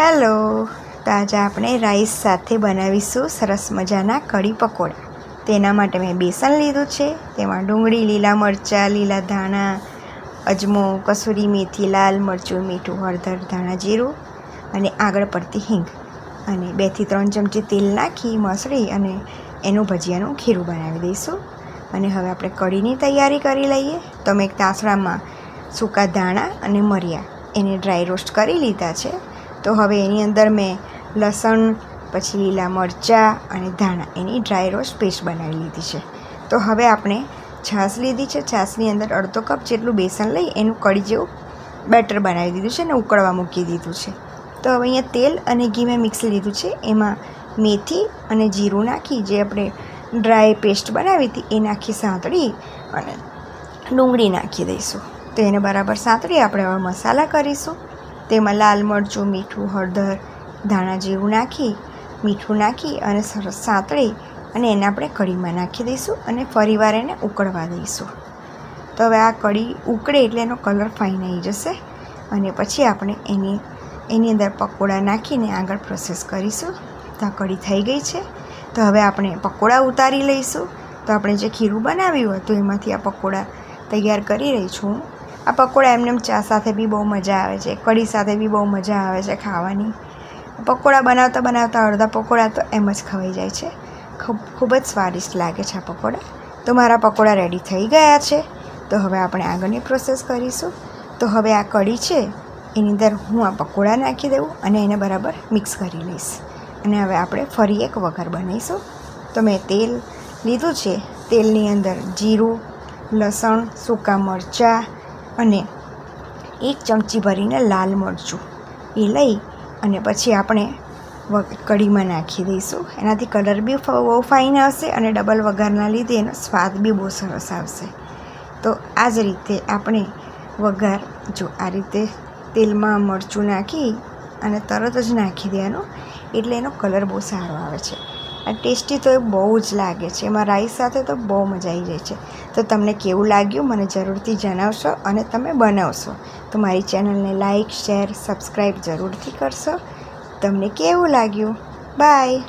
Hello. તો આજે આપણે રાઈસ સાથે બનાવીશું સરસ મજાના કઢી પકોડા. તેના માટે મેં બેસન લીધું છે, તેમાં ડુંગળી, લીલા મરચાં, લીલા ધાણા, અજમો, કસૂરી મેથી, લાલ મરચું, મીઠું, હળદર, ધાણા જીરું અને આગળ પડતી હિંગ. અને બેથી ત્રણ ચમચી તેલ નાખી, મસળી અને એનું ભજીયાનું ખીરું બનાવી દઈશું. અને હવે આપણે કઢીની તૈયારી કરી લઈએ. તો મેં એક તાસણામાં સૂકા ધાણા અને મરિયા એને ડ્રાય રોસ્ટ કરી લીધા છે. તો હવે એની અંદર મેં લસણ, પછી લીલા મરચાં અને ધાણા. એની ડ્રાય રોસ્ટ પેસ્ટ બનાવી લીધી છે. તો હવે આપણે છાશ લીધી છે. છાશની અંદર અડધો કપ જેટલું બેસન લઈ એનું કઢી જેવું બેટર બનાવી દીધું છે અને ઉકળવા મૂકી દીધું છે. તો હવે અહીંયા તેલ અને ઘી મેં મિક્સ લીધું છે. એમાં મેથી અને જીરું નાખી, જે આપણે ડ્રાય પેસ્ટ બનાવી હતી, એ નાખી સાંતળી અને ડુંગળી નાખી દઈશું. તો એને બરાબર સાંતળી, આપણે હવે મસાલા કરીશું. તેમાં લાલ મરચું, મીઠું, હળદર, ધાણા જીરું નાખી, મીઠું નાખી અને સરસ સાંતળી અને એને આપણે કઢીમાં નાખી દઈશું અને ફરીવાર એને ઉકળવા દઈશું. તો હવે આ કઢી ઉકળે એટલે એનો કલર ફાઇન આવી જશે અને પછી આપણે એની એની અંદર પકોડા નાખીને આગળ પ્રોસેસ કરીશું. તો આ કઢી થઈ ગઈ છે. તો હવે આપણે પકોડા ઉતારી લઈશું. તો આપણે જે ખીરું બનાવ્યું હતું એમાંથી આ પકોડા તૈયાર કરી રહી છું. આ પકોડા એમને એમ ચા સાથે બી બહુ મજા આવે છે. કઢી સાથે બી બહુ મજા આવે છે ખાવાની. પકોડા બનાવતા બનાવતા અડધા પકોડા તો એમ જ ખવાઈ જાય છે. ખૂબ ખૂબ જ સ્વાદિષ્ટ લાગે છે આ પકોડા. તો મારા પકોડા રેડી થઈ ગયા છે. તો હવે આપણે આગળની પ્રોસેસ કરીશું. તો હવે આ કઢી છે, એની અંદર હું આ પકોડા નાખી દઉં અને એને બરાબર મિક્સ કરી લઈશ. અને હવે આપણે ફરી એક વઘાર બનાવીશું. તો મેં તેલ લીધું છે. તેલની અંદર જીરું, લસણ, સૂકા મરચાં અને એક ચમચી ભરીને લાલ મરચું એ લઈ અને પછી આપણે કઢીમાં નાખી દઈશું. એનાથી કલર બી બહુ ફાઇન આવશે અને ડબલ વઘારના લીધે એનો સ્વાદ બી બહુ સરસ આવશે. તો આ જ રીતે આપણે વઘાર જો આ રીતે તેલમાં મરચું નાખી અને તરત જ નાખી દેવાનું. એટલે એનો કલર બહુ સારો આવે છે. આ ટેસ્ટી તો એ બહુ જ લાગે છે. એમાં રાઈસ સાથે તો બહુ મજા આવી જાય છે. તો તમને કેવું લાગ્યું મને જરૂરથી જણાવશો અને તમે બનાવશો. તો મારી ચેનલને લાઇક શેર, સબસ્ક્રાઈબ જરૂરથી કરશો. તમને કેવું લાગ્યું? બાય.